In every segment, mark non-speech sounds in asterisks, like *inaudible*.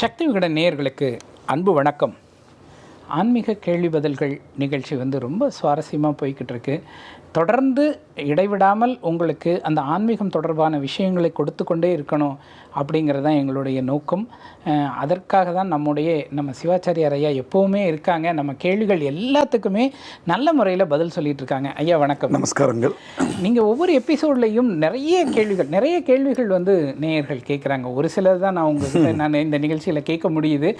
சக்தி விகடன் நேயர்களுக்கு அன்பு வணக்கம். ஆன்மீக கேள்வி பதில்கள் நிகழ்ச்சி வந்து ரொம்ப சுவாரஸ்யமாக போய்கிட்டு இருக்கு. தொடர்ந்து இடைவிடாமல் உங்களுக்கு அந்த ஆன்மீகம் தொடர்பான விஷயங்களை கொடுத்து கொண்டே இருக்கணும் அப்படிங்கிறது தான் எங்களுடைய நோக்கம். அதற்காக தான் நம்முடைய நம்ம சிவாச்சாரியார் ஐயா எப்போவுமே இருக்காங்க. நம்ம கேள்விகள் எல்லாத்துக்குமே நல்ல முறையில் பதில் சொல்லிட்டு இருக்காங்க ஐயா வணக்கம். நமஸ்காரங்கள். நீங்கள் ஒவ்வொரு எபிசோட்லையும் நிறைய கேள்விகள் நிறைய கேள்விகள் வந்து நேயர்கள் கேட்குறாங்க. ஒரு சிலர் தான் நான் உங்ககிட்ட *laughs* நான் இந்த நிகழ்ச்சியில் கேட்க முடியுது.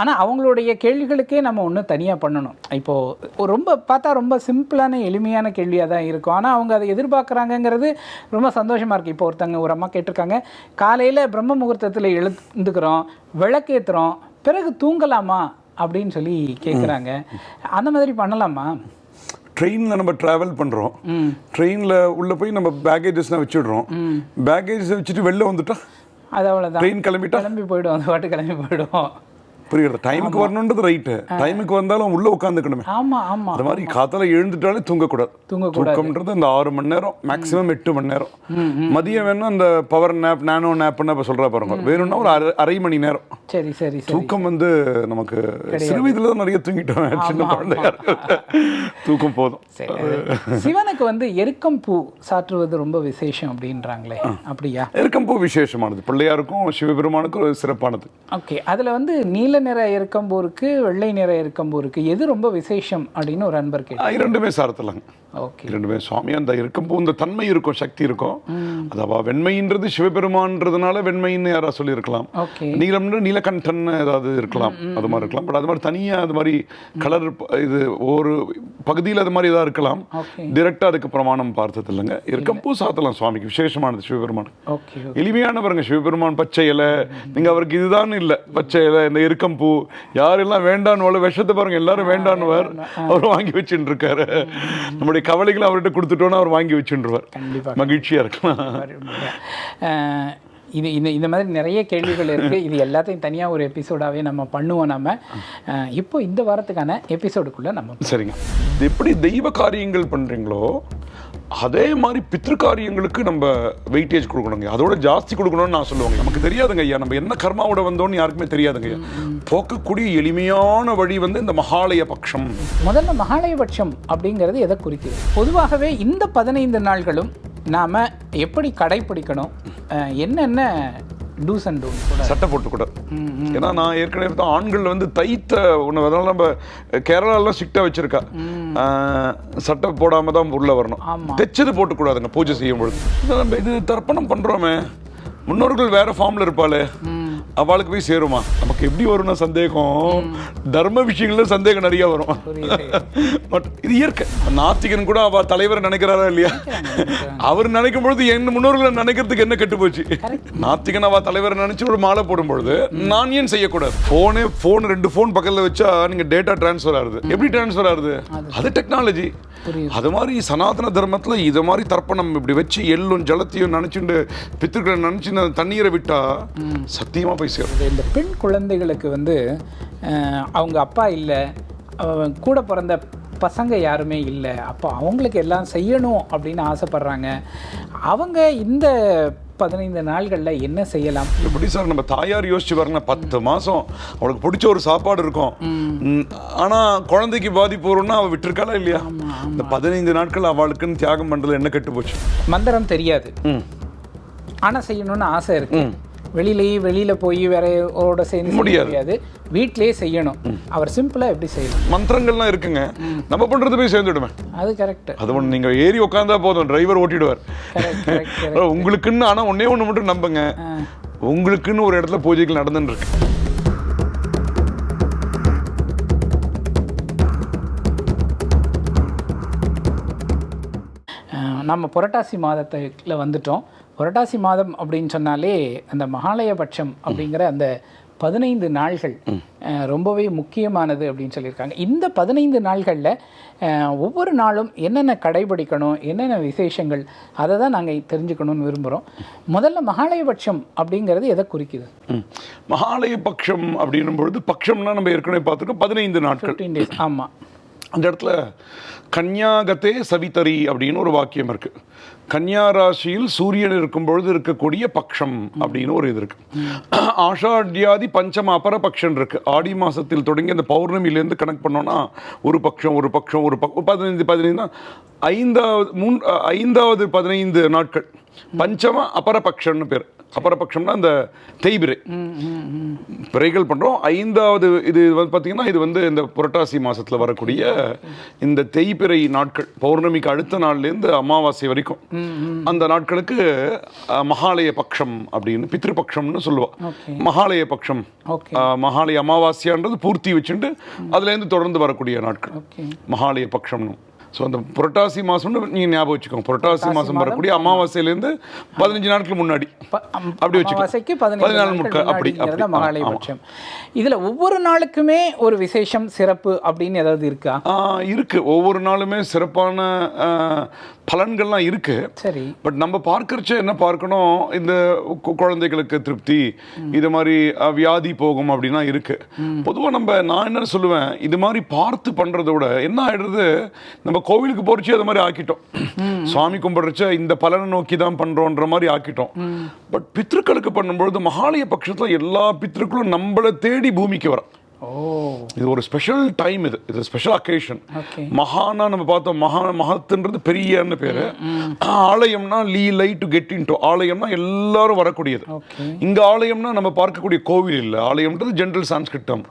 ஆனால் அவங்களுடைய கேள்விகளுக்கே நம்ம ஒன்று தனியாக பண்ணணும். இப்போது ரொம்ப பார்த்தா ரொம்ப சிம்பிளான எளிமையான கேள்வியாக தான் இருக்கும். ஆனால் அவங்க அதை எதிர்பார்க்குறாங்கங்கிறது ரொம்ப சந்தோஷமாக இருக்குது இப்போ ஒருத்தங்க ஒரு அம்மா கேட்டிருக்காங்க காலையில் பிரம்ம முகூர்த்தத்தில் எழுந்துக்கிறோம் விளக்கேற்றுறோம் பிறகு தூங்கலாமா? அப்படின்னு சொல்லி கேட்குறாங்க அந்த மாதிரி பண்ணலாமா? ட்ரெயினில் நம்ம ட்ராவல் பண்ணுறோம் ட்ரெயினில் உள்ளே போய் நம்ம பேக்கேஜஸ்லாம் வச்சுடுறோம். பேக்கேஜஸ் வச்சுட்டு வெளில வந்துட்டா? அது அவ்வளோதான் ட்ரெயின் கிளம்பிட்டா? கிளம்பி போயிடும் அந்த பாட்டு கிளம்பி போயிடும் புரியுது. டைமுக்கு வரணுன்றது ரைட்டு டைமுக்கு வந்தாலும் உள்ளே உட்காந்துக்கணுமே ஆமா ஆமா. அது மாதிரி காத்தால எழுந்துட்டாலே தூங்கக்கூடாது. தூக்கம்ன்றது அந்த ஆறு மணி நேரம் மேக்ஸிமம் எட்டு மணி நேரம். மதியம் வேணா அந்த பவர் நேப் நானோ நேப்னு இப்போ சொல்கிறா பாருங்க. வேணும்னா ஒரு அரை அரை மணி நேரம். சரி சரி தூக்கம் வந்து நமக்கு சிறு வயதுல தான் நிறைய தூங்கிட்டோம். சின்ன குழந்தையா. தூக்கம் போதும். சிவனுக்கு வந்து எருக்கம் பூ சாற்றுவது ரொம்ப விசேஷம் அப்படின்றாங்களே. அப்படியா? எருக்கம்பூ விசேஷமானது. பிள்ளையாருக்கும் சிவபெருமானுக்கும் சிறப்பானது. ஓகே அதுல வந்து நீல நிற இருக்கம்போருக்கு வெள்ளை நிற இருக்கம்போருக்கு எது ரொம்ப விசேஷம் அப்படின்னு ஒரு அன்பர் கேட்டார். இரண்டுமே சார்த்தலாங்க. ஓகே. இரண்டுமே சுவாமி அந்த இருக்கம்பூ இந்த தன்மை இருக்கும் சக்தி இருக்கும் அதாவது வெண்மைன்றது சிவபெருமான்றதுனால வெண்மைன்னு யாரா சொல்லியிருக்கலாம். நீலம்ன்ற நீலகண்டன் ஏதாவது இருக்கலாம். அது மாதிரி இருக்கலாம். பட் அது மாதிரி தனியா அது மாதிரி கலர் இது ஒரு பகுதியில் அது மாதிரி ஏதாவது இருக்கலாம். டிரெக்டாக அதுக்கு பிரமாணம் பார்த்தது இல்லைங்க. இருக்கம்பூ சாத்தலாம் சுவாமிக்கு. விசேஷமானது சிவபெருமான். எளிமையான பாருங்க சிவபெருமான் பச்சை இலை. நீங்க அவருக்கு இதுதான் இல்ல. பச்சை இலை இந்த இருக்கம்பூ யாரெல்லாம் வேண்டான்னு விஷத்தை பாருங்க எல்லாரும் வேண்டான்னுவார். அவர் வாங்கி வச்சுட்டு இருக்காரு. நம்முடைய கவலைகளை அவர்கிட்ட கொடுத்துட்டோன்னா அவர் வாங்கி வச்சுருவார். கண்டிப்பா. மகிழ்ச்சியா இருக்கலாம். இது இந்த இந்த மாதிரி நிறைய கேள்விகள் இருக்குது இது எல்லாத்தையும் தனியாக ஒரு எபிசோடாகவே நம்ம பண்ணுவோம் நம்ம இப்போ இந்த வாரத்துக்கான எபிசோடுக்குள்ளே நம்ம சரிங்க. இது எப்படி தெய்வ காரியங்கள் பண்றீங்களோ அதே மாதிரி பித்திருக்காரியங்களுக்கு நம்ம வெயிட்டேஜ் கொடுக்கணுங்க. அதோட ஜாஸ்தி கொடுக்கணும்னு நான் சொல்லுவாங்க. நமக்கு தெரியாதுங்க ஐயா. நம்ம என்ன கர்மாவோட வந்தோம்னு யாருக்குமே தெரியாதுங்க ஐயா. போக்கக்கூடிய எளிமையான வழி வந்து இந்த மகாலய பட்சம் முதல்ல மகாலயபட்சம் அப்படிங்கிறது எதை குறிக்குது? பொதுவாகவே இந்த பதினைந்து நாள்களும் நாம் எப்படி கடைப்பிடிக்கணும்? என்னென்ன டூஸ் அண்ட் டூன் கூட. சட்டை போட்டுக்கூடாது ஏன்னா நான் ஏற்கனவே பார்த்தா ஆண்கள் வந்து தைத்த உணவு அதனால நம்ம கேரளாலாம் ஸ்ட்ரிக்டாக வச்சிருக்கா. சட்டை போடாம தான் உள்ள வரணும். தைச்சது போட்டுக்கூடாதுங்க பூஜை செய்யும் பொழுது நம்ம இது தர்ப்பணம் பண்றோமே. முன்னோர்கள் வேற ஃபார்ம்ல இருப்பாளே. அவளுக்கு போய் சேருமா. நமக்கு எப்படி வரும்னா சந்தேகம். தர்ம விஷயங்கள்ல சந்தேகம் நிறைய வரும். பட் இது இயற்கை. நாத்திகன் கூட அவ தலைவர் நினைக்கிறாரா இல்லையா? அவர் நினைக்கும் பொழுது என் முன்னோர்களை நினைக்கிறதுக்கு என்ன கெட்டு போச்சு? நாத்திகன் அவ தலைவர் நினைச்சு ஒரு மாலை போடும் பொழுது நான் ஏன் செய்யக்கூடாது? போனே போன் ரெண்டு போன் பக்கத்துல வச்சா நீங்க டேட்டா டிரான்ஸ்ஃபர் ஆகுது. எப்படி டிரான்ஸ்ஃபர் ஆகுது? அது. டெக்னாலஜி. அது மாதிரி சனாதன தர்மத்துல இது மாதிரி தர்ப்பணம் இப்படி வச்சு எள்ளும் ஜலத்தையும் நினைச்சுண்டு பித்திருக்களை நினைச்சு தண்ணீரை விட்டா சத்தியமா இது இந்த பெண் குழந்தைகளுக்கு வந்து அவங்க அப்பா இல்லை கூட பிறந்த பசங்க யாருமே இல்லை அப்போ அவங்களுக்கு எல்லாம் செய்யணும் அப்படின்னு ஆசைப்படுறாங்க. அவங்க இந்த பதினைந்து நாள்களில் என்ன செய்யலாம்? எப்படி சார் நம்ம தாயார் யோசிச்சு பாருங்க பத்து மாசம் அவளுக்கு பிடிச்ச ஒரு சாப்பாடு இருக்கும். ம், ஆனா குழந்தைக்கு பாதிப்பு வரும்னா அவ விட்டுருக்காளா இல்லையா? இந்த பதினைந்து நாட்கள் அவளுக்குன்னு தியாகம் பண்றது என்ன கெட்டு போச்சு மந்திரம் தெரியாது. ஆனால் செய்யணும்னு ஆசை இருக்கு. வெளியிலேயே வெளியில போய் வேற ஓட சேர்ந்து செய்ய முடியாது. முடியாது. வீட்டிலேயே செய்யணும். அவர் சிம்பிளா எப்படி செய்யலாம் மந்திரங்கள்லாம் இருக்குங்க. நம்ம பண்றது போய் சேர்ந்துடுமே அது கரெக்ட் அது ஒன்று நீங்க ஏறி உட்காந்தா போதும் டிரைவர் ஓட்டிடுவார். உங்களுக்குன்னு ஆனா ஒண்ணே ஒண்ணு மட்டும் நம்புங்க. உங்களுக்குன்னு ஒரு இடத்துல பூஜைகள் நடந்துன்னு நம்ம புரட்டாசி மாதத்துல வந்துட்டோம். புரட்டாசி மாதம் அப்படின்னு சொன்னாலே அந்த மகாலயபட்சம் அப்படிங்கிற அந்த பதினைந்து நாள்கள் ரொம்பவே முக்கியமானது அப்படின்னு சொல்லியிருக்காங்க. இந்த பதினைந்து நாள்களில் ஒவ்வொரு நாளும் என்னென்ன கடைபிடிக்கணும் என்னென்ன விசேஷங்கள் அதை தான் நாங்கள் தெரிஞ்சுக்கணும்னு விரும்புகிறோம் முதல்ல மகாலயபட்சம் அப்படிங்கிறது எதை குறிக்குது? ம். மகாலய பட்சம் அப்படின்னும் பொழுது பட்சம்னா நம்ம ஏற்கனவே பார்த்துருக்கோம் பதினைந்து நாட்கள். ஆமாம் அந்த இடத்துல கன்யாகத்தே சவிதரி அப்படின்னு ஒரு வாக்கியம் இருக்கு. கன்யா ராசியில் சூரியன் இருக்கும் பொழுது இருக்கக்கூடிய பக்ஷம் அப்படின்னு ஒரு இது இருக்கு. ஆஷாட்யாதி பஞ்சம அபர பக்ஷம் இருக்கு. ஆடி மாசத்தில் தொடங்கி அந்த பௌர்ணமியிலேருந்து கணக்கு பண்ணோம்னா ஒரு பக்ஷம் ஒரு பக்ஷம் ஒரு பக் பதினைந்து பதினைந்து ஐந்தாவது மூன் ஐந்தாவது பதினைந்து நாட்கள். பஞ்சம அபரபக்ஷம்னு பேர். அபரபக்ஷம்னா அந்த தேய்பிரை. பிறைகள் பண்ணுறோம் ஐந்தாவது இது வந்து பார்த்தீங்கன்னா இது வந்து இந்த புரட்டாசி மாசத்துல வரக்கூடிய இந்த தேய்பிறை நாட்கள். பௌர்ணமிக்கு அடுத்த நாள்லேருந்து அமாவாசை வரைக்கும். அந்த நாட்களுக்கு மகாலய பக்ஷம் அப்படின்னு பித்ருபக்ஷம்னு சொல்லுவா. ஓகே. மகாலய அஹ், மகாலய அமாவாசையான்றது பூர்த்தி வச்சுட்டு அதுலேருந்து தொடர்ந்து வரக்கூடிய நாட்கள். மகாலய பக்ஷம்னு. ஸோ அந்த புரட்டாசி மாசம்னு நீங்கள் ஞாபகம் வச்சுக்கோங்க. புரட்டாசி மாசம் வரக்கூடிய அமாவாசையிலேருந்து பதினஞ்சு நாட்கள் முன்னாடி. அப்படி வச்சுக்கோ. அமாவாசைக்கு பதினேழு பதினாலு நாட்கள் முட்கள், அப்படி, முன்னாடிங்கிறது அப்படி. மகாலய ஆமா. பட்சம். இதுல ஒவ்வொரு நாளுக்குமே ஒரு விசேஷம் சிறப்பு அப்படின்னு ஏதாவது இருக்கா? இருக்கு. ஒவ்வொரு நாளுமே சிறப்பான பலன்கள்லாம் இருக்கு. சரி. பட் நம்ம பார்க்கறச்ச என்ன பார்க்கணும்? இந்த குழந்தைகளுக்கு திருப்தி இது மாதிரி வியாதி போகும் அப்படின்னா இருக்கு. பொதுவா நம்ம நான் என்ன சொல்லுவேன்? இது மாதிரி பார்த்து பண்றதை விட என்ன ஆயிடுறது நம்ம கோவிலுக்கு போறச்சு அது மாதிரி ஆக்கிட்டோம். சுவாமி கும்பிடுறச்ச இந்த பலனை நோக்கி தான் பண்றோன்ற மாதிரி ஆக்கிட்டோம். பட் பித்ருக்களுக்கு பண்ணும்பொழுது மகாலய பட்சத்துல எல்லா பித்ருக்களும் நம்மளை தேடி பூமிக்கு வர ஓ இது ஒரு ஸ்பெஷல் டைம் இது. இது ஸ்பெஷல் அக்கேஷன் மகானா நம்ம பார்த்தோம். மகா மகத்துன்றது பெரியன்னு பேரு. ஆலயம்னா லீ லை டு கெட் இன் ஆலயம்னா எல்லாரும் வரக்கூடியது. இங்க ஆலயம்னா நம்ம பார்க்கக்கூடிய கோவில் இல்லை. ஆலயம்ன்றது ஜென்ரல் சான்ஸ்கிரிட்டம்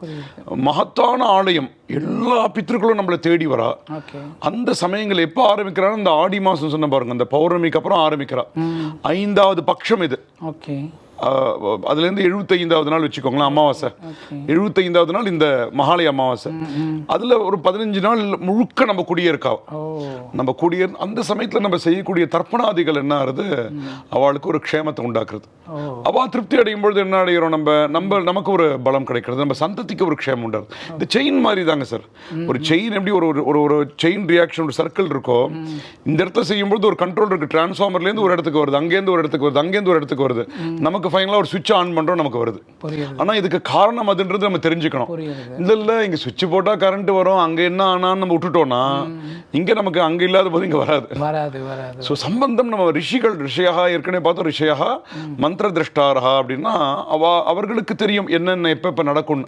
மகத்தான ஆலயம். எல்லா பித்திருக்களும் நம்மளை தேடி வரா. ஓகே சமயங்கள் எப்போ ஆரம்பிக்கிறான்னு இந்த ஆடி மாசம் சொன்ன பாருங்க. அந்த பௌர்ணமிக்கு அப்புறம் ஆரம்பிக்கிறா. ஐந்தாவது பட்சம் இது. ஓகே அதுலேருந்து எழுபத்தைந்தாவது நாள் வச்சுக்கோங்களேன் அமாவாசை. எழுபத்தைந்தாவது நாள் இந்த மகாலய அமாவாசை. அதுல ஒரு பதினஞ்சு நாள் முழுக்க நம்ம குடியிருக்கா. நம்ம குடியேற அந்த சமயத்துல நம்ம செய்யக்கூடிய தர்ப்பணாதிகள் என்ன ஆகுது அவளுக்கு ஒரு க்ஷேமத்தை உண்டாக்குறது. ஓ. அவ திருப்தி அடையும் பொழுது என்ன அடைகிறோம் நம்ம? நம்ம நமக்கு ஒரு பலம் கிடைக்கிறது. நம்ம சந்ததிக்கு ஒரு க்ஷேமம் உண்டாது இந்த செயின் மாதிரி தாங்க சார். ஒரு செயின் எப்படி ஒரு ஒரு- ஒரு செயின் ரியாக்ஷன் ஒரு சர்க்கிள் இருக்கோ இந்த இடத்துல செய்யும்போது ஒரு கண்ட்ரோல் இருக்கு. டிரான்ஸ்ஃபார்மர்லேருந்து ஒரு இடத்துக்கு வருது அங்கேருந்து ஒரு இடத்துக்கு வருது அங்கேருந்து ஒரு இடத்துக்கு வருது. நமக்கு ஃபைனலாக ஒரு சுவிட்ச் ஆன் பண்றோம் நமக்கு வருது. புரியுது. ஆனா இதுக்கு காரணம் அதுன்றது நம்ம தெரிஞ்சுக்கணும். இல்ல இல்ல இங்க சுவிட்ச் போட்டா கரண்ட் வரும் அங்க என்ன ஆனான்னு நம்ம விட்டுட்டோம்னா இங்க நமக்கு அங்க இல்லாத போது இங்க வராது. வராது வராது. ஸோ சம்பந்தம் நம்ம ரிஷிகள் ரிஷியாக ஏற்கனவே பார்த்தோம் ரிஷியாக மந்திர திரஷ்டாரா அப்படின்னா அவ அவர்களுக்கு தெரியும் என்னென்ன எப்ப எப்ப நடக்கும்னு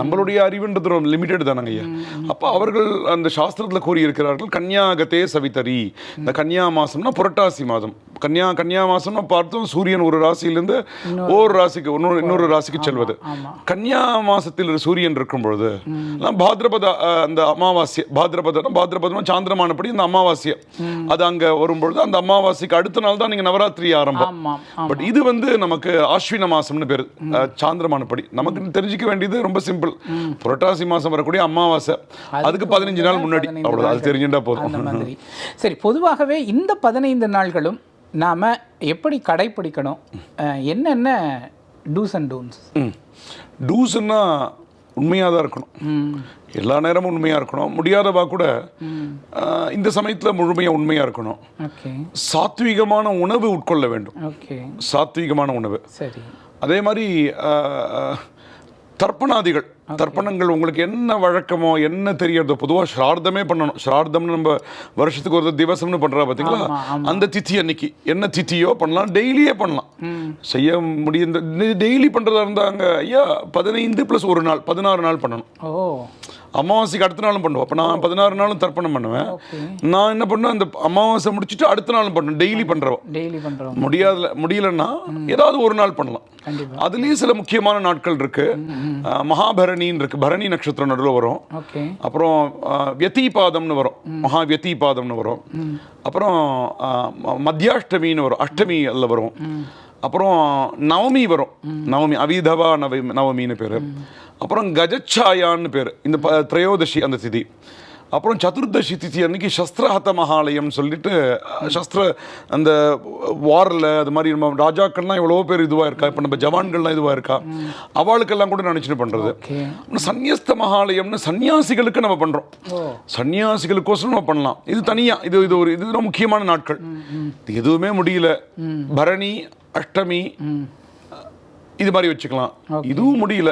நம்மளுடைய அறிவுன்றது ரொம்ப லிமிட்டட் தானங்க ஐயா. அப்போ அவர்கள் அந்த சாஸ்திரத்தில் கூறியிருக்கிறார்கள் கன்யாகத்தே சவிதரி. இந்த கன்யா மாசம்னா புரட்டாசி மாதம். கன்யா கன்யா மாசம்னா பார்த்தோம் சூரியன் ஒரு ராசியிலிருந்து ஒரு ராசிக்கு இன்னொரு இன்னொரு ராசிக்கு செல்வது. கன்யா மாசத்தில் சூரியன் இருக்கும் பொழுது பாத்ரபத அந்த அமாவாசை பாத்ரபதம் பாத்ரபதம் சாந்திரமானபடி இந்த அமாவாசை அது அங்க வரும்பொழுது அந்த அமாவாசைக்கு அடுத்த நாள் தான் நீங்க நவராத்திரி ஆரம்பம். பட் இது வந்து நமக்கு ஆஸ்வின மாசம்னு பேரு. சாந்திரமானபடி நமக்கு தெரிஞ்சுக்க வேண்டியது ரொம்ப சிம்பிள். புரட்டாசி மாசம் வரக்கூடிய அமாவாசை. அதுக்கு பதினஞ்சு நாள் முன்னாடி. அவ்வளவுதான். அது. தெரிஞ்சுட்டா போதும். சரி பொதுவாகவே இந்த பதினைந்து நாள்களும் நாம எப்படி கடைப்பிடிக்கணும்? என்னென்ன டூஸ் அண்ட் டோன்ஸ் டூஸ்ன்னா உண்மையாக தான் இருக்கணும். எல்லா நேரமும் உண்மையாக இருக்கணும். முடியாதவா கூட இந்த சமயத்தில் முழுமையாக உண்மையாக இருக்கணும். சாத்வீகமான உணவு உட்கொள்ள வேண்டும். சாத்வீகமான உணவு. சரி. அதே மாதிரி தர்ப்பணாதிகள். தர்ப்பணங்கள் உங்களுக்கு என்ன வழக்கமோ என்ன தெரியறதோ பொதுவாக ஸ்ரார்த்தமே பண்ணணும். ஸ்ரார்த்தம்னு நம்ம வருஷத்துக்கு ஒரு திவசம்னு பண்றா பார்த்தீங்களா. அந்த திதி அன்னைக்கு. என்ன திதியோ பண்ணலாம் டெய்லியே பண்ணலாம். செய்ய முடியும் டெய்லி பண்றதா இருந்தாங்க. ஐயா பதினைந்து ப்ளஸ் ஒரு நாள் பதினாறு நாள் பண்ணணும். ஓ. அமாவாசைக்கு அடுத்த நாளும் பண்ணுவோம். அப்போ நான் பதினாறு நாளும் தர்ப்பணம் பண்ணுவேன். நான் என்ன பண்ணுவேன்? அந்த அமாவாசை முடிச்சுட்டு அடுத்த நாளும் பண்ணுவேன். டெய்லி பண்றவன் டெய்லி பண்றோம் முடியாத முடியலன்னா ஏதாவது ஒரு நாள் பண்ணலாம். அதுலயும் சில முக்கியமான நாட்கள் இருக்கு. மகாபரணின்னு இருக்கு. பரணி நட்சத்திரம் நடுவில் வரும். அப்புறம் வியதீபாதம்னு வரும். மகா வியதீபாதம்னு வரும். அப்புறம் மத்தியாஷ்டமின்னு வரும். அஷ்டமி அதில் வரும். அப்புறம் நவமி வரும். நவமி அவிதவா நவமி நவமின்னு பேர். அப்புறம் கஜச்சாயான்னு பேர். இந்த ப திரையோதசி அந்த திதி. அப்புறம் சதுர்தசி திதி அன்னைக்கு சஸ்திரஹத மகாலயம் சொல்லிட்டு சஸ்திர அந்த வாரில் அது மாதிரி நம்ம ராஜாக்கள்லாம் எவ்வளோ பேர் இதுவாக இருக்கா? இப்போ நம்ம ஜவான்கள்லாம் இதுவாக இருக்கா? அவளுக்கெல்லாம் கூட நினச்சிட்டு பண்ணுறது சந்நியஸ்த மகாலயம்னு சன்னியாசிகளுக்கு நம்ம பண்றோம். ஓ. சன்னியாசிகளுக்கோசரம் நம்ம பண்ணலாம். இது தனியா இது இது ஒரு இது ரொம்ப முக்கியமான நாட்கள். இது எதுவுமே முடியல. பரணி அஷ்டமி இது மாதிரி வச்சுக்கலாம். இதுவும் முடியல.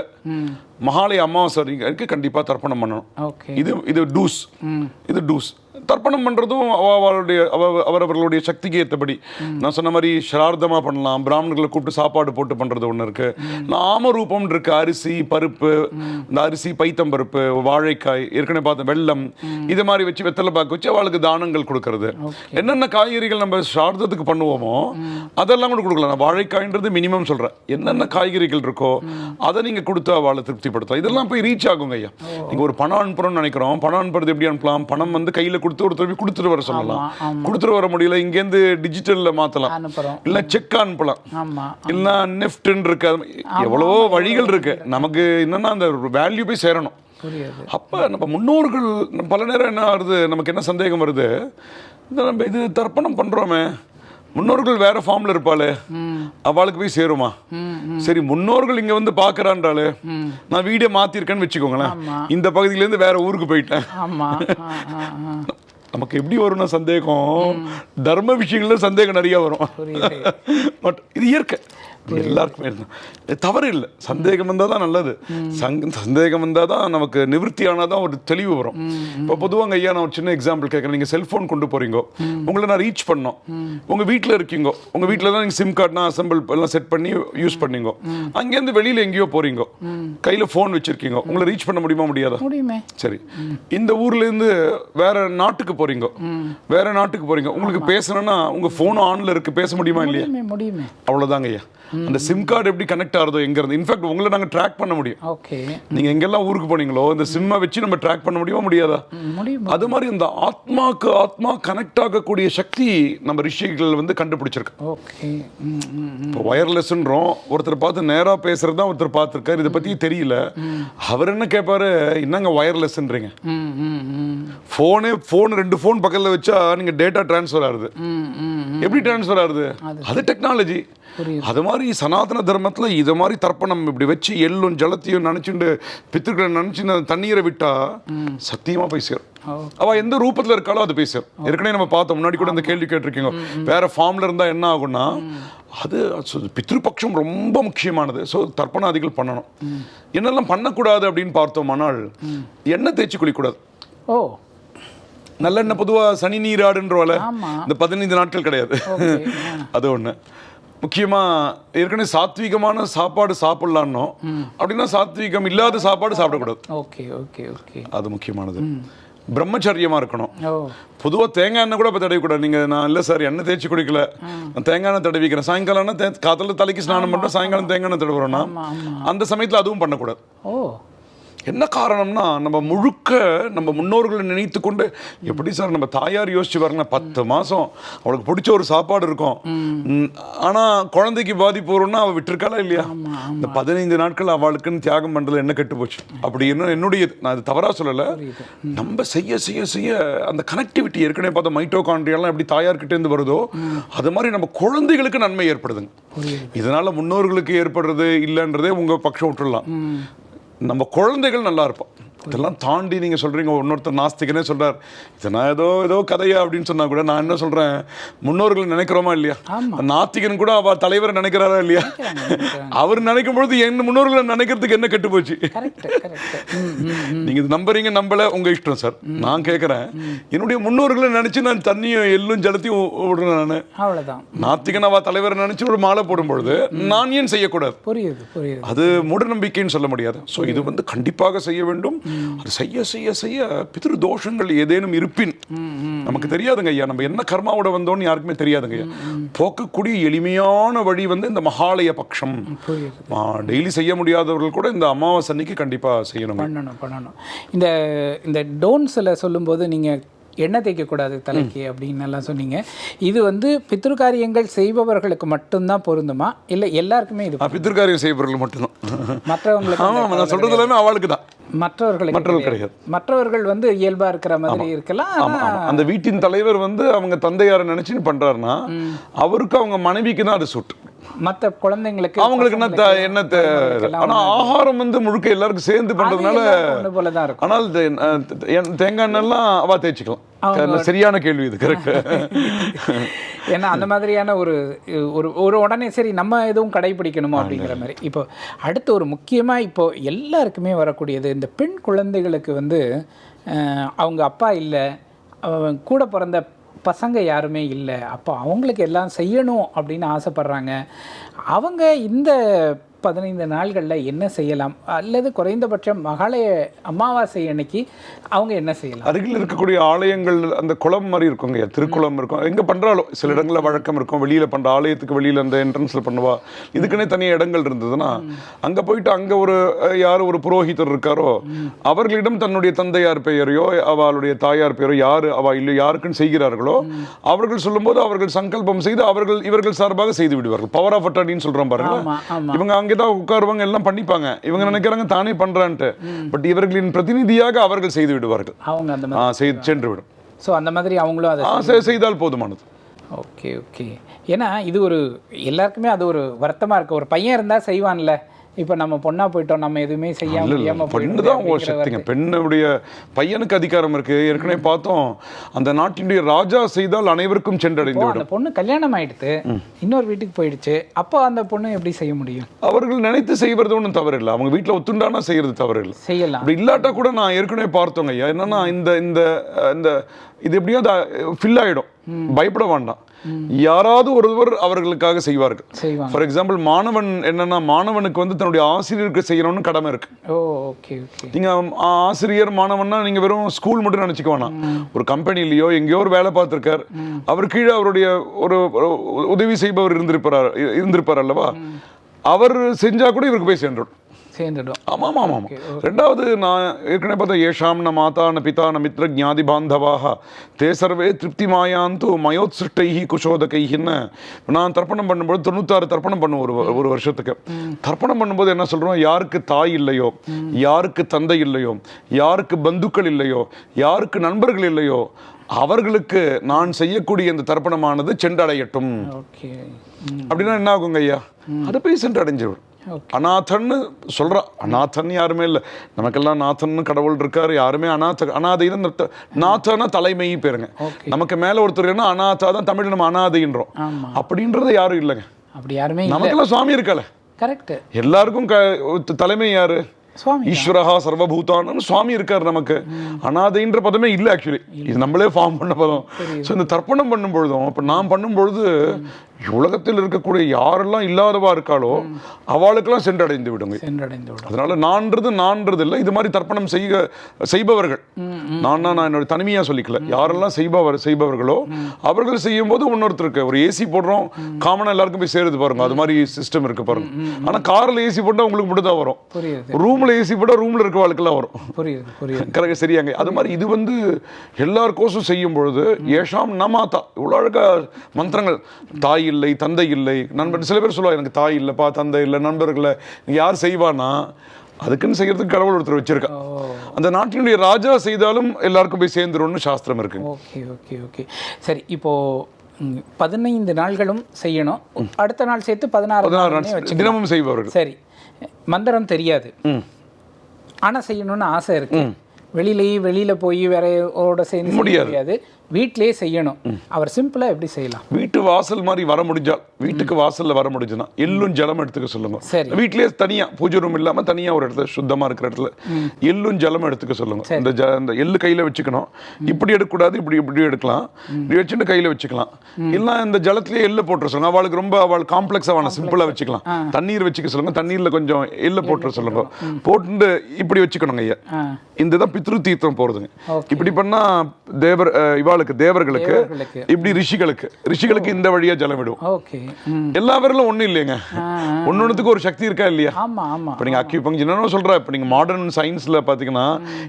மகாலய அமாவாசை வரைக்கும் கண்டிப்பா தர்ப்பணம் பண்ணணும். இது இது டூஸ். இது டூஸ். தர்ப்பணம் பண்றதும் அவ அவளுடைய அவ அவரவர்களுடைய சக்திக்கு ஏற்றபடி நான் சொன்ன மாதிரி சிரார்த்தமா பண்ணலாம் பிராமணர்களை கூப்பிட்டு சாப்பாடு போட்டு பண்றது ஒண்ணு இருக்கு. நாம ரூபம் இருக்கு. அரிசி பருப்பு இந்த அரிசி பைத்தம் பருப்பு வாழைக்காய் ஏற்கனவே பார்த்த வெல்லம் இது மாதிரி வச்சு வெத்தலை பாக்கு வச்சு அவளுக்கு தானங்கள் கொடுக்கறது. என்னென்ன காய்கறிகள் நம்ம சார்த்தத்துக்கு பண்ணுவோமோ அதெல்லாம் கூட கொடுக்கலாம். நான் வாழைக்காய்ன்றது மினிமம் சொல்றேன். என்னென்ன காய்கறிகள் இருக்கோ அதை நீங்க கொடுத்து அவளை திருப்திப்படுத்தலாம். இதெல்லாம் போய் ரீச் ஆகுங்க ஐயா. நீங்க ஒரு பணம் அனுப்புறோம்னு நினைக்கிறோம். பணம் அனுப்புறது எப்படி அனுப்பலாம்? பணம் வந்து கையில கொடுத்து ஒரு திருப்பி கொடுத்துட்டு வர சொல்லலாம். கொடுத்துட்டு வர முடியல இங்கேருந்து டிஜிட்டல்ல மாத்தலாம். அனுப்புறோம். இல்ல செக் அனுப்பலாம் இல்ல நெஃப்ட்னு இருக்கு எவ்வளவோ வழிகள் இருக்கு. நமக்கு என்னன்னா அந்த வேல்யூ போய் சேரணும். அப்ப நம்ம முன்னோர்கள் பல நேரம் என்ன ஆகுது நமக்கு என்ன சந்தேகம் வருது? இந்த நம்ம இது தர்ப்பணம் பண்றோமே. முன்னோர்கள் வேற ஃபார்ம்ல இருப்பாளே. அவளுக்கு போய் சேருமா. சரி முன்னோர்கள் இங்க வந்து பாக்குறான்றாலே நான் வீடை மாத்திருக்கேன்னு வச்சுக்கோங்களேன். இந்த பகுதியில இருந்து வேற ஊருக்கு போயிட்டேன். நமக்கு எப்படி வரும்னா சந்தேகம். தர்ம விஷயங்கள்ல சந்தேகம் நிறைய வரும். பட் *laughs* இது இயற்கை. எல்லாருக்குமே தவறு இல்லை. சந்தேகம் வந்தால் தான் நல்லது. சங்க சந்தேகம் வந்தால் தான் நமக்கு நிவர்த்தி ஆனால் தான் ஒரு தெளிவு வரும். இப்போ பொதுவாங்க ஐயா நான் ஒரு சின்ன எக்ஸாம்பிள் கேட்குறேன். நீங்கள் செல்ஃபோன் கொண்டு போறீங்க. உங்களை நான் ரீச் பண்ணோம். உங்கள் வீட்டில் இருக்கீங்க. உங்கள் வீட்டில் தான் நீங்கள் சிம் கார்டுனா அசம்பிள் எல்லாம் செட் பண்ணி யூஸ் பண்ணீங்க. அங்கேருந்து வெளியில் எங்கேயோ போறீங்க. கையில் ஃபோன் வச்சிருக்கீங்க. உங்களை ரீச் பண்ண முடியுமா முடியாதா? சரி. இந்த ஊர்ல இருந்து வேற நாட்டுக்கு போறீங்க. வேற நாட்டுக்கு போறீங்க. உங்களுக்கு பேசணும்னா உங்க போன் ஆன்ல இருக்கு. பேச முடியுமா இல்லையா? முடியுமே அவ்வளவுதாங்க ஐயா அந்த சிம் கார்டு எப்படி கனெக்ட் ஆகுதோ எங்க இருந்து இன்ஃபேக்ட் உங்களை நாங்க ட்ராக் பண்ண முடியும். ஓகே நீங்க எங்கெல்லாம் ஊருக்கு போனீங்களோ இந்த சிம்மை வச்சு நம்ம ட்ராக் பண்ண முடியுமா முடியாதா? முடியும்? அது மாதிரி இந்த ஆத்மாக்கு ஆத்மா கனெக்ட் ஆகக்கூடிய சக்தி நம்ம ரிஷிகள் வந்து கண்டுபிடிச்சிருக்கு. ஓகே. இப்போ ஒயர்லெஸ்ன்றோம் ஒருத்தர் பார்த்து நேரா பேசுறது தான் ஒருத்தர் பார்த்துருக்காரு. இதை பத்தி தெரியல. அவர் என்ன கேட்பாரு என்னங்க ஒயர்லெஸ்ன்றீங்க ஃபோனே ஃபோன் ரெண்டு ஃபோன் பக்கத்தில் வச்சா நீங்க டேட்டா ட்ரான்ஸ்ஃபர் ஆகுது. எப்படி ட்ரான்ஸ்ஃபர் ஆகுது? அது டெக்னாலஜி. அது மாதிரி சனாதன தர்மத்துல இது மாதிரி தர்ப்பணம் இப்படி வச்சு எள்ளும் ஜலத்தையும் நினைச்சுட்டு பித்திருக்களை நினைச்சு அந்த தண்ணீரை விட்டா சத்தியமா போய் சேரும். எந்த ரூபத்துல இருக்காளோ அது சேரும். ஏற்கனவே நம்ம பார்த்தோம் முன்னாடி கூட இந்த கேள்வி கேட்டிருக்கீங்க. வேற ஃபார்ம்ல இருந்தா என்ன ஆகும்னா அது பித்ருபக்ஷம் ரொம்ப முக்கியமானது. ஸோ தர்ப்பணாதிகள் பண்ணணும். என்னெல்லாம் பண்ணக்கூடாது அப்படின்னு பார்த்தோமானால் எண்ணெய் தேய்ச்சி குளிக்கூடாது. ஓ. நல்லெண்ணெய் பொதுவா சனி நீராடுன்றவல ஆமா. இந்த பதினைந்து நாட்கள் கிடையாது. அது ஒண்ணு. முக்கியமா ஏற்கனவே சாத்வீகமான சாப்பாடு சாப்பிடலான்னோ அப்படின்னா சாத்வீகம் இல்லாத சாப்பாடு சாப்பிடக்கூடாது. Okay okay okay. அது முக்கியமானது. பிரம்மச்சரியமா இருக்கணும். ஓ. பொதுவா தேங்காய் எண்ணெய் கூட இப்போ தடவிக்கூடாது. நீங்க நான் இல்லை சார் எண்ணெய் தேய்ச்சி குடிக்கல. நான் தேங்காய் எண்ணெய் தடவிக்கிறேன். சாயங்காலம் தே காலைல தலைக்கு ஸ்நானம் பண்ணுறோம் சாயங்காலம் தேங்காய் எண்ணெய் ஆமா. அந்த சமயத்துல அதுவும் பண்ணக்கூடாது. ஓ. என்ன காரணம்னா நம்ம முழுக்க நம்ம முன்னோர்களை நினைத்து கொண்டு எப்படி சார் நம்ம தாயார் யோசிச்சு பாருங்க பத்து மாசம் அவளுக்கு பிடிச்ச ஒரு சாப்பாடு இருக்கும். ம், ஆனா குழந்தைக்கு பாதிப்பு வரும்னா அவ விட்டுருக்காளா இல்லையா? இந்த பதினைந்து நாட்கள் அவளுக்குன்னு தியாகம் பண்றதுல என்ன கெட்டு போச்சு? அப்படி என்ன என்னுடைய நான் அது தவறா சொல்லல. நம்ம செய்ய செய்ய செய்ய அந்த கனெக்டிவிட்டி ஏற்கனவே பார்த்த மைட்டோகாண்ட்ரியெல்லாம் எப்படி தாயார்கிட்ட இருந்து வருதோ அது மாதிரி நம்ம குழந்தைகளுக்கு நன்மை ஏற்படுதுங்க. இதனால முன்னோர்களுக்கு ஏற்படுறது இல்லைன்றதே உங்க பட்சம் விட்டுறலாம் நம்ம குழந்தைகள் நல்லா இருப்போம். இதெல்லாம் தாண்டி நீங்க சொல்றீங்க. இன்னொருத்தர் நாஸ்திகனே சொல்றார். இது நான் ஏதோ ஏதோ கதையா அப்படின்னு சொன்னா கூட நான் என்ன சொல்றேன்? முன்னோர்கள் நினைக்கிறோமா இல்லையா? நாத்திகன் கூட அவ தலைவரை நினைக்கிறாரா இல்லையா? அவர் நினைக்கும் பொழுது என் முன்னோர்களை நினைக்கிறதுக்கு என்ன கெட்டு போச்சு? கரெக்ட் கரெக்ட் ம் ம் நீங்க இது நம்புறீங்க நம்பல உங்க இஷ்டம் சார். நான் கேட்கறேன் என்னுடைய முன்னோர்களை நினைச்சு நான் தண்ணியும் எள்ளும் ஜலத்தையும் விடுறேன் நான். அவ்வளோதான் நாத்திகன் அவ தலைவரை நினைச்சு ஒரு மாலை போடும் பொழுது நான் ஏன் செய்யக்கூடாது? புரியுது புரியுது. அது மூடநம்பிக்கைன்னு சொல்ல முடியாது. ஸோ இது வந்து கண்டிப்பாக செய்ய வேண்டும். அது செய்ய செய்ய செய்ய பிதிரு தோஷங்கள் ஏதேனும் இருப்பின். நமக்கு தெரியாதுங்க ஐயா. நம்ம என்ன கர்மாவோட வந்தோம்னு யாருக்குமே தெரியாதுங்க ஐயா. போக்கக்கூடிய எளிமையான வழி வந்து இந்த மகாலய பட்சம் டெய்லி செய்ய முடியாதவர்கள் கூட இந்த அமாவாசை அன்னைக்கு கண்டிப்பா செய்யணும் பண்ணணும் பண்ணணும். இந்த இந்த டோன்ஸில் சொல்லும்போது நீங்கள் எண்ணெய் தேய்க்கக்கூடாது தலைக்கு அப்படின்னு எல்லாம் சொன்னீங்க. இது வந்து பித்ருக்காரியங்கள் செய்பவர்களுக்கு மட்டும்தான் பொருந்துமா? இல்லை எல்லாருக்குமே இது பித்திருக்காரியம் செய்பவர்கள் மட்டும்தான். மற்றவங்களுக்கு நான் சொல்றது எல்லாமே அவளுக்கு தான். மற்றவர்களுக்கு மற்றவர்கள் கிடையாது. மற்றவர்கள் வந்து இயல்பா இருக்கிற மாதிரி இருக்கலாம். அந்த வீட்டின் தலைவர் வந்து அவங்க தந்தையாரை நினைச்சுன்னு பண்றாருன்னா அவருக்கு அவங்க மனைவிக்கு தான் அது சூட். மற்ற குழந்தைங்களுக்கு அவங்களுக்கு என்ன என்ன த- குழந்தைங்களுக்கெல்லாம் ஆனா ஆகாரம் வந்து முழுக்க எல்லாருக்கும் சேர்ந்து பண்றதுனால போல தான் இருக்கும். ஆனால் தேங்காய் எண்ணெய்லாம் அவ தேய்ச்சிக்கலாம். சரியான கேள்வி இது கரெக்ட் *laughs* ஏன்னா அந்த மாதிரியான ஒரு ஒரு ஒரு உடனே சரி நம்ம எதுவும் கடைபிடிக்கணுமோ அப்படிங்கிற மாதிரி. இப்போ அடுத்து ஒரு முக்கியமாக இப்போ எல்லாருக்குமே வரக்கூடியது இந்த பெண் குழந்தைகளுக்கு வந்து அவங்க அப்பா இல்லை கூட பிறந்த பசங்க யாருமே இல்லை. அப்போ அவங்களுக்கு எல்லாம் செய்யணும் அப்படின்னு ஆசைப்பட்றாங்க. அவங்க இந்த பதினைந்து நாள்களில் என்ன செய்யலாம்? அல்லது குறைந்தபட்சம் மகாலய அமாவாசை அன்னைக்கு அவங்க என்ன செய்யலாம்? அருகில் இருக்கக்கூடிய ஆலயங்கள் அந்த குளம் மாதிரி இருக்குங்க திருக்குளம் இருக்கும். எங்க பண்றாலும் சில இடங்கள்ல வழக்கம் இருக்கும். வெளியில பண்ற ஆலயத்துக்கு வெளியில அந்த என்ட்ரன்ஸ்ல பண்ணுவா. இதுக்குன்னே தனியா இடங்கள் இருந்ததுன்னா அங்க போயிட்டு அங்க ஒரு யார் ஒரு புரோகிதர் இருக்காரோ அவர்களிடம் தன்னுடைய தந்தையார் பெயரையோ அவளுடைய தாயார் பெயரோ யாரு அவ இல்லை யாருக்குன்னு செய்கிறார்களோ அவர்கள் சொல்லும்போது அவர்கள் சங்கல்பம் செய்து அவர்கள் இவர்கள் சார்பாக செய்து விடுவார்கள். பவர் ஆஃப் அட்டாடின்னு சொல்றோம் பாருங்க ஆமா ஆமா. அங்கேதான் உட்காருவாங்க எல்லாம் பண்ணிப்பாங்க. இவங்க நினைக்கிறாங்க தானே பண்றான்ட்டு. பட் இவர்களின் பிரதிநிதியாக அவர்கள் செய்து விடுவார்கள். அவங்க அந்த செய்து சென்று விடும் ஸோ அந்த மாதிரி அவங்களும் அதை செய்தால் போதுமானது. ஓகே ஓகே ஏன்னா இது ஒரு எல்லாருக்குமே அது ஒரு வருத்தமாக இருக்கு. ஒரு பையன் இருந்தால் செய்வான்ல. இப்போ நம்ம பொண்ணா போயிட்டோம் நம்ம எதுவுமே செய்ய முடியாமல் பெண்ணு தான் உங்க சக்திங்க. பெண்ணுடைய பையனுக்கு அதிகாரம் இருக்கு. ஏற்கனவே பார்த்தோம். அந்த நாட்டினுடைய ராஜா செய்தால் அனைவருக்கும் சென்றடைந்து அந்த பொண்ணு கல்யாணம் ஆயிடுத்து இன்னொரு வீட்டுக்கு போயிடுச்சு. அப்போ அந்த பொண்ணு எப்படி செய்ய முடியும்? அவர்கள் நினைத்து செய்வது ஒன்றும் தவறு இல்லை அவங்க வீட்டில் ஒத்துண்டானா செய்யறது தவறு இல்லை செய்யலாம். அப்படி இல்லாட்டா கூட நான் ஏற்கனவே பார்த்தோங்க. ஐயா என்னன்னா இந்த இந்த இந்த இது எப்படியாவது ஃபில் ஆயிடும். பயப்பட வேண்டாம். யாராவது ஒருவர் அவர்களுக்காக செய்வார்கள். ஃபார் எக்ஸாம்பிள் மாணவன் என்னன்னா மாணவனுக்கு வந்து தன்னுடைய ஆசிரியருக்கு செய்யணும்னு கடமை இருக்கு. நீங்க ஆசிரியர் மாணவன்னா நீங்க வெறும் ஸ்கூல் மட்டும் நினைச்சுக்க வேணாம். ஒரு கம்பெனிலயோ எங்கேயோ ஒரு வேலை பார்த்திருக்கார். அவர் கீழே அவருடைய ஒரு உதவி செய்பவர் இருந்திருப்பார் இருந்திருப்பார் அல்லவா? அவர் செஞ்சா கூட இவருக்கு போய் சேர்ந்துடும் சேர்ந்துடும். ஆமாம் ஆமாம் ஆமாம் ரெண்டாவது நான் ஏற்கனவே பார்த்தா ஏஷாம் ந மாதா ந பிதா ந மித்ர ஜாதி பாந்தவாக தே சர்வே திருப்தி மாயாந்து மயோத்சிருஷ்டைஹி குஷோதகைன்னு நான் தர்ப்பணம் பண்ணும்போது தொண்ணூத்தாறு தர்ப்பணம் பண்ணுவோம் ஒரு ஒரு வருஷத்துக்கு. தர்ப்பணம் பண்ணும்போது என்ன சொல்றோம்? யாருக்கு தாய் இல்லையோ யாருக்கு தந்தை இல்லையோ யாருக்கு பந்துக்கள் இல்லையோ யாருக்கு நண்பர்கள் இல்லையோ அவர்களுக்கு நான் செய்யக்கூடிய இந்த தர்ப்பணமானது சென்றடையட்டும். அப்படின்னா என்ன ஆகுங்க ஐயா அது போய் சென்றடைஞ்சிடும். அநாதன்னு சொல்றான் அநாதன் யாருமே இல்லை. நமக்கெல்லாம் நாதன் கடவுள் இருக்காரு. யாருமே அநாத த- நாதனா தலைமை பேருங்க. நமக்கு மேல ஒருத்தர் என்ன அநாதா தான் தமிழ் நம்ம அனாதைன்றோம் ஆமா. அப்படின்றது யாரும் இல்லைங்க. அப்படி யாருமே நமக்கெல்லாம் சுவாமி இருக்கல கரெக்ட் எல்லாருக்கும் தலைமை யாரு? ஈஸ்வரஹா சர்வபூதான்னு சுவாமி இருக்காரு நமக்கு. அனாதைன்ற பதமே இல்லை ஆக்சுவலி இது நம்மளே ஃபார்ம் பண்ண பதம். ஸோ இந்த தர்ப்பணம் பண்ணும் பொழுதும் இப்போ நான் பண்ணும் பொழுது உலகத்தில் இருக்கக்கூடிய யாரெல்லாம் இல்லாதவா இருக்காளோ அவளுக்கெல்லாம் சென்றடைந்து விடுங்க. சென்றடைந்து விடும். அதனால நான்றது நான்றது இல்லை இது மாதிரி தர்ப்பணம் செய்க செய்பவர்கள். நான் நான் என்னோட தனிமையா சொல்லிக்கல. யாரெல்லாம் செய்பவர் செய்பவர்களோ அவர்கள் செய்யும் போது இன்னொருத்தருக்கு ஒரு ஏசி போடுறோம். காமனா எல்லாருக்கும் போய் சேருது பாருங்க. அது மாதிரி சிஸ்டம் இருக்கு பாருங்க. ஆனா கார்ல ஏசி போட்டா உங்களுக்கு மட்டும் தான் வரும். ரூம்ல ஏசி போட்டா ரூம்ல இருக்க வாழ்க்கெல்லாம் வரும். புரியுது புரியுது. சரியாங்க. அது மாதிரி இது வந்து எல்லாருக்கோசும் செய்யும் பொழுது ஏஷாம் நமாதா. இவ்வளோ அழகா மந்திரங்கள். தாய் இல்லை தந்தை இல்லை. நண்பர் சில பேர் சொல்லுவாங்க எனக்கு தாய் இல்லைப்பா தந்தை இல்லை நண்பர்கள். யார் செய்வானா அதுக்குன்னு செய்யறதுக்கு கடவுள் ஒருத்தர் வச்சிருக்கா அந்த நாட்டினுடைய ராஜா செய்தாலும் எல்லாருக்கும் போய் சேர்ந்துரும்னு சாஸ்திரம் இருக்கு. Okay okay okay. சரி இப்போ பதினைந்து நாள்களும் செய்யணும். அடுத்த நாள் சேர்த்து பதினாறு பதினாறு தினமும் செய்பவர்கள். சரி மந்திரம் தெரியாது. ம். ஆனா செய்யணும்னு ஆசை இருக்கு. வெளியிலேயே வெளியில போய் வேற ஓட சேர்ந்து முடியாது. வீட்டிலேயே செய்யணும். அவர் சிம்பிளா எப்படி செய்யலாம்? வீட்டு வாசல் மாதிரி வர முடிஞ்சால் வீட்டுக்கு வாசல்ல வர முடிஞ்சுன்னா எள்ளும் ஜலம் எடுத்துக்க சொல்லுங்க. சரி. வீட்லயே தனியா பூஜை ரூம் இல்லாம தனியா ஒரு இடத்துல சுத்தமா இருக்கிற இடத்துல எள்ளும் ஜலம் எடுத்துக்க சொல்லுங்க. இந்த ஜ இந்த எள்ளு கையில வச்சுக்கணும். இப்படி எடுக்கக்கூடாது இப்படி இப்படி எடுக்கலாம். இப்படி வச்சுட்டு கையில வச்சுக்கலாம். இல்ல இந்த ஜலத்திலேயே எள்ளு போட்டுற சொல்லுங்க. அவளுக்கு ரொம்ப அவள் காம்ப்ளெக்ஸா வேணாம் சிம்பிளா வச்சுக்கலாம். தண்ணீர் வச்சுக்க சொல்லுங்க. தண்ணீர்ல கொஞ்சம் எள்ளு போட்டுற சொல்லுங்க. போட்டு இப்படி வச்சுக்கணுங்க ஐயா. இந்த தான் பித்ரு தீர்த்தம் போறதுங்க. இப்படி பண்ணா தேவர் அஹ், இவாளுக்கு தேவர்களுக்கு. இப்படி ரிஷிகளுக்கு. ரிஷிகளுக்கு இந்த வழியா ஜலம் விடும். எல்லா பேர்லும் ஒண்ணும் இல்லைங்க. ஒன்னொன்னுத்துக்கு ஒரு சக்தி இருக்கா இல்லையா? இப்போ நீங்கள் அக்யூ பங்கு சொல்கிறா இப்போ நீங்கள் மாடர்ன் சயின்ஸில் பார்த்தீங்கன்னா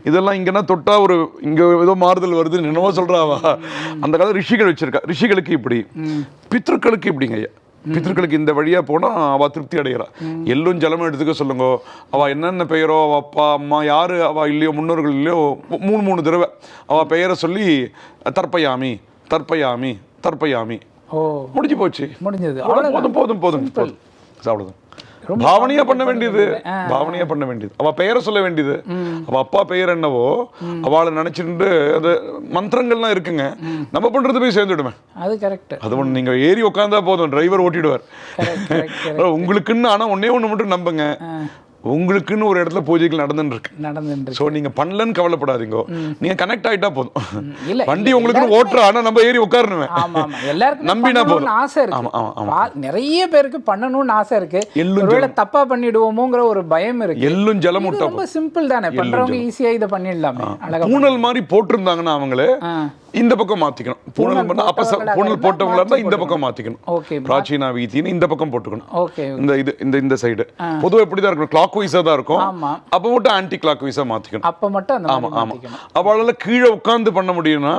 இதெல்லாம் இங்கன்னா தொட்டா ஒரு இங்கே ஏதோ மாறுதல் வருதுன்னு என்னவோ சொல்கிறாவா அந்த காலத்துல ரிஷிகள் வச்சிருக்கா. ரிஷிகளுக்கு இப்படி. பித்ருக்களுக்கு இப்படிங்க. ஐயா பித்ருக்களுக்கு இந்த வழியா போனா அவ திருப்தி அடைகிறா. எள்ளும் ஜலமும் எடுத்துக்க சொல்லுங்க. அவ என்னென்ன பெயரோ அவ அப்பா அம்மா யாரு அவ இல்லையோ முன்னோர்கள் இல்லையோ மூணு மூணு தடவை அவ பெயரை சொல்லி தற்பயாமி தற்பயாமி தற்பயாமி. ஓ. முடிஞ்சு போச்சு. முடிஞ்சது. போதும் போதும் போதும் போதும் அவ்வளவுதான் பாவனையா பண்ண வேண்டியது. பாவனையா பண்ண வேண்டியது. அவ பெயரை சொல்ல வேண்டியது. அவ அப்பா பெயர் என்னவோ அவளை நினைச்சிட்டு அது மந்திரங்கள்லாம் இருக்குங்க. நம்ம பண்றது போய் சேர்ந்துடுமே. அது கரெக்ட் அது ஒண்ணு நீங்க ஏறி உட்காந்தா போதும் டிரைவர் ஓட்டிடுவார். *laughs* உங்களுக்குன்னு ஆனா ஒண்ணே ஒண்ணு மட்டும் நம்புங்க. உங்களுக்குன்னு ஒரு இடத்துல பூஜைகள் நடந்துட்டு இருக்கு நடந்துட்டு சோ நீங்க பண்ணலன்னு கவலைப்படாதீங்க. நீங்க கனெக்ட் ஆயிட்டா போதும். இல்ல, வண்டி உங்களுக்கு ஓட்டுற ஆனா நம்ம ஏறி உட்காரணுமே. எல்லாருக்கும் நம்பினா போதும். ஆசை இருக்கு. நிறைய பேருக்கு பண்ணணும்னு ஆசை இருக்கு. ஒருவேளை தப்பா பண்ணிடுவோமோங்கிற ஒரு பயம் இருக்கு. எள்ளும் ஜலம் ரொம்ப சிம்பிள் தானே. பண்றவங்க ஈஸியா இதை பண்ணிடலாமே. பூனல் மாதிரி போட்டிருந்தாங்கன்னா அவங்களே. இந்த பக்கம் மாத்திக்கணும். பூனல் பண்ணா அப்ப ச- போட்டவங்களா இருந்தா இந்த பக்கம் மாத்திக்கணும். ஓகே பிராச்சீனா வீதின்னு இந்த பக்கம் போட்டுக்கணும். ஓகே இந்த இது இந்த இந்த சைடு பொதுவா இப்படி தான் இருக்கும் கிளாக் வைஸா தான் இருக்கும். ஆமா. அப்ப மட்டும் ஆன்டி கிளாக் வைஸா மாத்திக்கணும். அப்ப மட்டும் அந்த ஆமா ஆமா. அவளால கீழே உட்கார்ந்து பண்ண முடியும்னா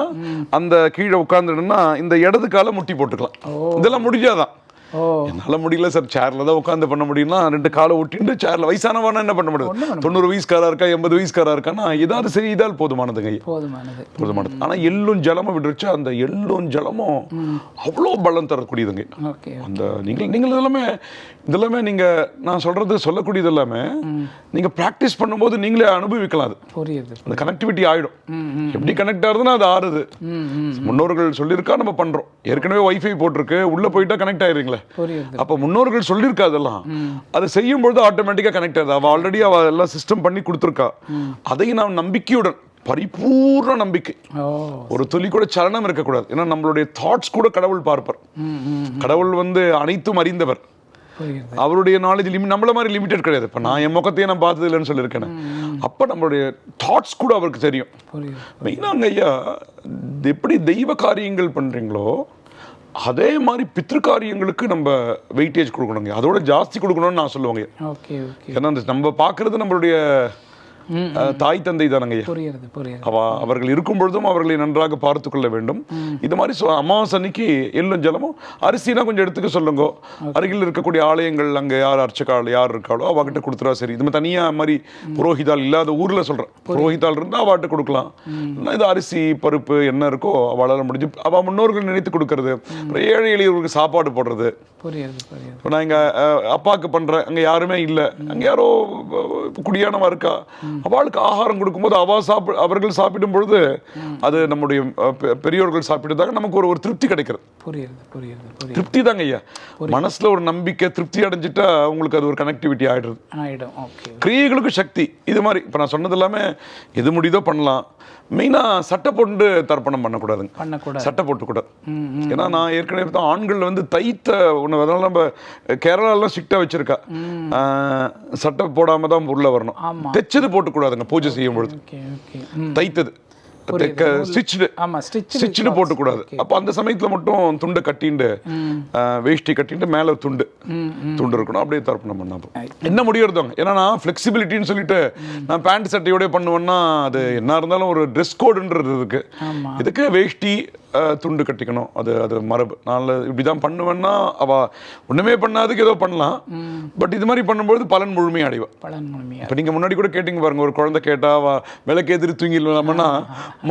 அந்த கீழே உட்கார்ந்துடுன்னா இந்த இடது கால முட்டி போட்டுக்கலாம். இதெல்லாம் முடிஞ்சாதான். என்னால முடியல சார். சேர்ல தான் உட்காந்து பண்ண முடியும்னா ரெண்டு காலை ஒட்டிட்டு சேர்ல வயசானவனா என்ன பண்ண முடியும்? தொண்ணூறு வயசுக்காரா இருக்கா எண்பது வயசுக்காரா இருக்கான்னா ஏதாவது செய்தால் போதுமானதுங்க போதுமானது போதுமானது. ஆனா எள்ளும் ஜலமும் விடுறச்சு அந்த எள்ளும் ஜலமும் அவ்வளோ பலம் தரக்கூடியதுங்க அந்த நீங்கள் நீங்கள் இதெல்லாமே இதெல்லாமே நீங்க நான் சொல்றது சொல்லக்கூடியது எல்லாமே நீங்க பிராக்டிஸ் பண்ணும்போது நீங்களே அனுபவிக்கலாம் அது. புரியுது. அந்த கனெக்டிவிட்டி ஆயிடும். எப்படி கனெக்ட் ஆகுதுன்னா அது ஆறுது. முன்னோர்கள் சொல்லியிருக்கா நம்ம பண்றோம். ஏற்கனவே வைஃபை போட்டிருக்கு உள்ள போயிட்டா கனெக்ட் ஆயிருங்களே அப்ப முன்னோர்கள் சொல்லியிருக்கா அதெல்லாம். அதை செய்யும் பொழுது ஆட்டோமேட்டிக்கா கனெக்ட் ஆகுது. அவ ஆல்ரெடி அவ எல்லாம் சிஸ்டம் பண்ணி கொடுத்துருக்கா. அதை நாம் நம்பிக்கையுடன் பரிபூர்ண நம்பிக்கை. ஒரு துளி கூட சலனம் இருக்கக்கூடாது. ஏன்னா நம்மளுடைய தாட்ஸ் கூட கடவுள் பார்ப்பார். கடவுள் வந்து அனைத்தும் அறிந்தவர். அவருடைய நாலேஜ் லிமிட் நம்மள மாதிரி லிமிடெட் கிடையாது. இப்போ நான் என் முகத்தையே நான் பார்த்தது இல்லைன்னு சொல்லியிருக்கேன். அப்போ நம்மளுடைய தாட்ஸ் கூட அவருக்கு தெரியும். மெயினாங்க ஐயா எப்படி தெய்வ காரியங்கள் பண்றீங்களோ அதே மாதிரி பித்ரு காரியங்களுக்கு நம்ம வெயிட்டேஜ் கொடுக்கணுங்க. அதோட ஜாஸ்தி கொடுக்கணும்னு நான் சொல்லுவாங்க. ஏன்னா நம்ம பார்க்கறது நம்மளுடைய தாய் தந்தை தானங்க ஐயா? புரியுது புரியுது. அவ அவர்கள் இருக்கும் பொழுதும் அவர்களை நன்றாக பார்த்து கொள்ள வேண்டும். இது மாதிரி அமாவாசை அன்னைக்கு எள்ளும் ஜலமும் அரிசினா கொஞ்சம் எடுத்துக்க சொல்லுங்க. அருகில் இருக்கக்கூடிய ஆலயங்கள் அங்க யார் அர்ச்சகால் யார் இருக்காளோ அவகிட்ட கொடுத்துறா சரி. இது மாதிரி தனியா மாதிரி புரோஹிதால் இல்லாத ஊர்ல சொல்றேன். புரோஹிதால் இருந்தா அவட்ட கொடுக்கலாம். இது அரிசி பருப்பு என்ன இருக்கோ அவளால முடிஞ்சு அவ முன்னோர்கள் நினைத்து கொடுக்கறது. ஏழை எளியவர்களுக்கு சாப்பாடு போடுறது. இப்போ நான் எங்கள் அப்பாவுக்கு பண்ணுறேன் அங்கே யாருமே இல்லை. அங்கே யாரோ குடியானவா இருக்கா? அவளுக்கு ஆகாரம் கொடுக்கும்போது அவ சாப்பி அவர்கள் சாப்பிடும் பொழுது அது நம்முடைய பெரியோர்கள் சாப்பிட்டதாக நமக்கு ஒரு ஒரு திருப்தி கிடைக்கிறது. புரியுது திருப்தி தாங்க ஐயா. மனசுல ஒரு நம்பிக்கை திருப்தி அடைஞ்சிட்டா உங்களுக்கு அது ஒரு கனெக்டிவிட்டி ஓகே கிரியைகளுக்கு சக்தி இது மாதிரி. இப்போ நான் சொன்னது எல்லாமே எது முடியுதோ பண்ணலாம். மெயினாக சட்டை போட்டு தர்ப்பணம் பண்ணக்கூடாதுங்க. பண்ணக்கூடாது. சட்டை போட்டுக்கூடாது. ஏன்னா நான் ஏற்கனவே தான் ஆண்கள் வந்து தைத்த ஒன்று அதனால நம்ம கேரளாலாம் ஸ்ட்ரிக்டாக வச்சிருக்கா. சட்டை போடாம தான் உள்ள வரணும். தைச்சது போட்டுக்கூடாதுங்க பூஜை செய்யும் பொழுது தைத்தது. தைக்க ஸ்டிச்சு ஆமா ஸ்டிச் ஸ்டிச்சுன்னு போட்டுக்கூடாது. அப்போ அந்த சமயத்தில் மட்டும் துண்டை கட்டிண்டு வேஷ்டி கட்டிட்டு மேலே துண்டு. துண்டு இருக்கணும் அப்படியே தர்ப்பணம். என்ன முடியறதாங்க? ஏன்னா நான் ஃப்ளெக்சிபிலிட்டின்னு சொல்லிட்டு நான் பேண்ட் சட்டையோட பண்ணுவேன்னா அது என்ன இருந்தாலும் ஒரு ட்ரெஸ் கோடுன்றது இருக்கு. இதுக்கு வேஷ்டி துண்டு கட்டிக்கணும். அது அது மரபு. நான் இப்படி தான் பண்ணுவேன்னா அவ ஒண்ணுமே பண்ணாதுக்கு ஏதோ பண்ணலாம். பட் இது மாதிரி பண்ணும்போது பலன் முழுமையை அடைவா. பலன் முழுமையா இப்போ நீங்கள் முன்னாடி கூட கேட்டிங்க பாருங்க ஒரு குழந்தை கேட்டா அவ விளக்கு எதிரி தூங்கிடலாமன்னா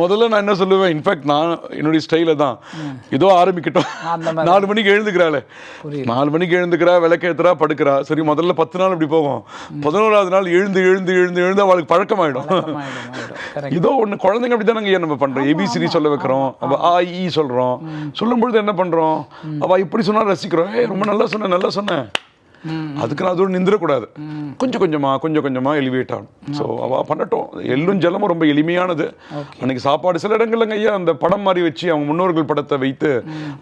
முதல்ல நான் என்ன சொல்லுவேன் இன்ஃபேக்ட் நான் என்னுடைய ஸ்டைல தான். ஏதோ ஆரம்பிக்கட்டும். நாலு மணிக்கு எழுந்துக்கிறாளே. நாலு மணிக்கு எழுந்துக்கிறா விளக்கு ஏத்துறா படுக்கிறா. சரி முதல்ல பத்து நாள் இப்படி போகும். பதினோராவது நாள் எழுந்து எழுந்து எழுந்து எழுந்து அவளுக்கு பழக்கமாயிடும். *laughs* ஏதோ ஒண்ணு குழந்தைங்க அப்படிதானங்க நம்ம பண்றோம். ஏபிசிடி சொல்ல வைக்கிறோம். அவ ஆ ஈ சொல்றோம். சொல்லும் பொழுது என்ன பண்றோம்? அவ இப்படி சொன்னா ரசிக்கிறோம். ஏய் ரொம்ப நல்லா சொன்ன நல்லா சொன்ன. அதுக்கு நான் அதோட நிந்திரக்கூடாது. கொஞ்சம் கொஞ்சமா கொஞ்சம் கொஞ்சமா எலிவேட் ஆகணும் ஸோ அவ பண்ணட்டும். எள்ளும் ஜலமும் ரொம்ப எளிமையானது. அன்னைக்கு சாப்பாடு சில இடங்கள்லங்க ஐயா அந்த படம் மாதிரி வச்சு அவங்க முன்னோர்கள் படத்தை வைத்து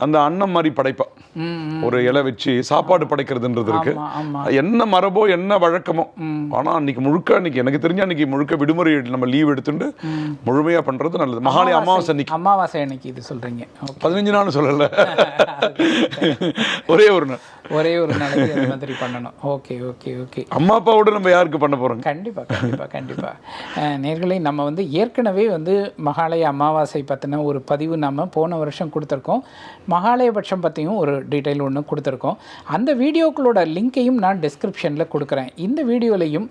அந்த அன்னம் மாதிரி படைப்பா. ம் ஒரு இலை வச்சு சாப்பாடு படைக்கிறதுன்றது இருக்கு. என்ன மரபோ என்ன வழக்கமோ. ஆனா அன்னைக்கு முழுக்க அன்னைக்கு எனக்கு தெரிஞ்ச அன்னைக்கு முழுக்க விடுமுறை நம்ம லீவ் எடுத்துட்டு முழுமையா பண்றது நல்லது. மகாலய அமாவாசை அன்னைக்கு. அமாவாசை அன்னைக்கு இது சொல்றீங்க. ஓகே பதினஞ்சு நாள் சொல்லல. *laughs* ஒரே ஒரு நாள். ஒரே ஒரு நாளைக்கு பண்ணணும். ஓகே ஓகே ஓகே அம்மா அப்பாவோட நம்ம யாருக்கு பண்ண போறோங்க? கண்டிப்பாக கண்டிப்பாக கண்டிப்பாக நேர்களை நம்ம வந்து ஏற்கனவே வந்து மகாலய அமாவாசை பற்றின ஒரு பதிவு நம்ம போன வருஷம் கொடுத்துருக்கோம். மகாலயபட்சம் பற்றியும் ஒரு டீட்டெயில் ஒன்று கொடுத்துருக்கோம். அந்த வீடியோக்களோட லிங்க்கையும் நான் டிஸ்கிரிப்ஷனில் கொடுக்குறேன். இந்த வீடியோலையும்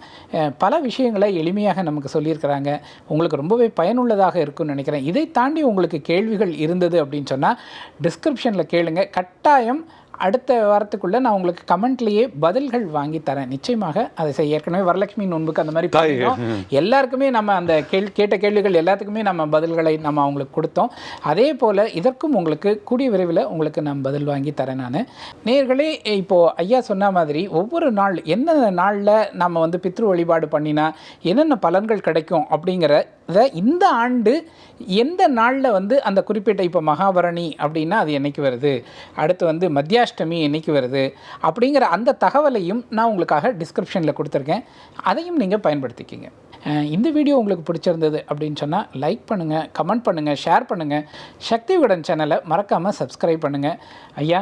பல விஷயங்களை எளிமையாக நமக்கு சொல்லியிருக்கிறாங்க. உங்களுக்கு ரொம்பவே பயனுள்ளதாக இருக்கும்னு நினைக்கிறேன். இதை தாண்டி உங்களுக்கு கேள்விகள் இருந்தது அப்படின்னு சொன்னால் டிஸ்கிரிப்ஷனில் கேளுங்க. கட்டாயம் அடுத்த வாரத்துக்குள்ளே நான் உங்களுக்கு கமெண்ட்லேயே பதில்கள் வாங்கி தரேன் நிச்சயமாக அதை ஏற்கனவே வரலட்சுமி நோன்புக்கு அந்த மாதிரி. பண்ணியிருந்தோம். எல்லாருக்குமே நம்ம அந்த கேள் கேட்ட கேள்விகள் எல்லாத்துக்குமே நம்ம பதில்களை நம்ம அவங்களுக்கு கொடுத்தோம் அதே போல் இதற்கும் உங்களுக்கு கூடிய விரைவில் உங்களுக்கு நான் பதில் வாங்கி தரேன் நான் நேர்களே இப்போது ஐயா சொன்ன மாதிரி ஒவ்வொரு நாள் எந்தெந்த நாளில் நம்ம வந்து பித்ரு வழிபாடு பண்ணினா என்னென்ன பலன்கள் கிடைக்கும் அப்படிங்கிறத இந்த ஆண்டு எந்த நாளில் வந்து அந்த குறிப்பிட்ட இப்போ மகாபரணி அப்படின்னா அது என்னைக்கு வருது? அடுத்து வந்து மத்தியாஷ்டமி என்னைக்கு வருது? அப்படிங்கிற அந்த தகவலையும் நான் உங்களுக்காக டிஸ்கிரிப்ஷனில் கொடுத்துருக்கேன். அதையும் நீங்கள் பயன்படுத்திக்கிங்க. இந்த வீடியோ உங்களுக்கு பிடிச்சிருந்தது அப்படின்னு சொன்னால் லைக் பண்ணுங்கள் கமெண்ட் பண்ணுங்கள் ஷேர் பண்ணுங்கள் சக்தி விகடன் சேனலை மறக்காமல் சப்ஸ்கிரைப் பண்ணுங்கள் ஐயா